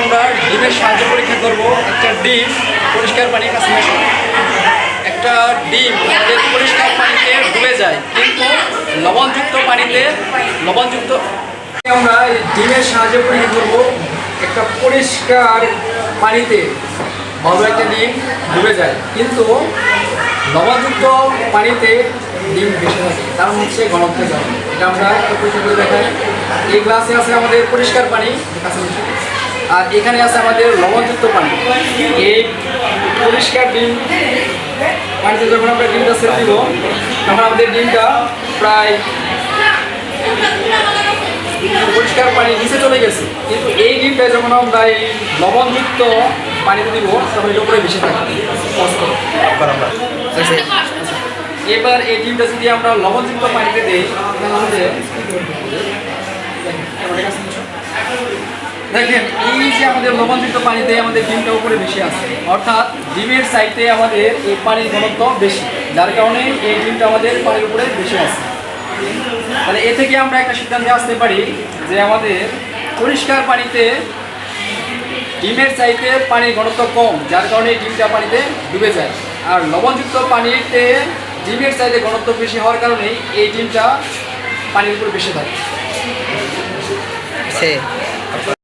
আমরা ডিমের সাহায্যে পরীক্ষা করব। একটা ডিম পরিষ্কার পানির কাছে একটা ডিম আমাদের পরিষ্কার পানিতে ডুবে যায়, কিন্তু লবণযুক্ত পানিতে, লবণযুক্ত আমরা ডিমের সাহায্যে পরীক্ষা করব একটা পরিষ্কার পানিতে। ভালো একটা ডিম ডুবে যায়, কিন্তু লবণযুক্ত পানিতে ডিম বেশি থাকে। কারণ হচ্ছে ঘনত্বের কারণে এটা আমরা করে দেখাই। এই গ্লাসে আছে আমাদের পরিষ্কার পানি। কাছে। আর এখানে আছে আমাদের লবণযুক্ত পানি। এই পরিষ্কার ডিম, পানিতে যখন আমরা ডিমটা সেট দিব, তখন আমাদের ডিমটা প্রায় পরিষ্কার পানি নিচে চলে গেছে। কিন্তু এই ডিমটা যখন আমরা এই লবণযুক্ত পানিতে দিব, তখন এটা উপরে বেশি থাকে। এবার এই ডিমটা যদি আমরা লবণযুক্ত পানিতে দিই, তাহলে দেখেন, এই যে আমাদের লবণযুক্ত পানিতে আমাদের ডিমটা উপরে বেশি আছে অর্থাৎ ডিমের সাইডে আমাদের এই পানির ঘনত্ব বেশি, যার কারণে এই ডিমটা আমাদের পানির উপরে বেশি আছে তাহলে এ থেকে আমরা একটা সিদ্ধান্তে আসতে পারি যে আমাদের পরিষ্কার পানিতে ডিমের চাইতে পানির ঘনত্ব কম, যার কারণে ডিমটা পানিতে ডুবে যায়। আর লবণযুক্ত পানিতে ডিমের চাইতে ঘনত্ব বেশি হওয়ার কারণেই এই ডিমটা পানির উপর বেশি থাকে।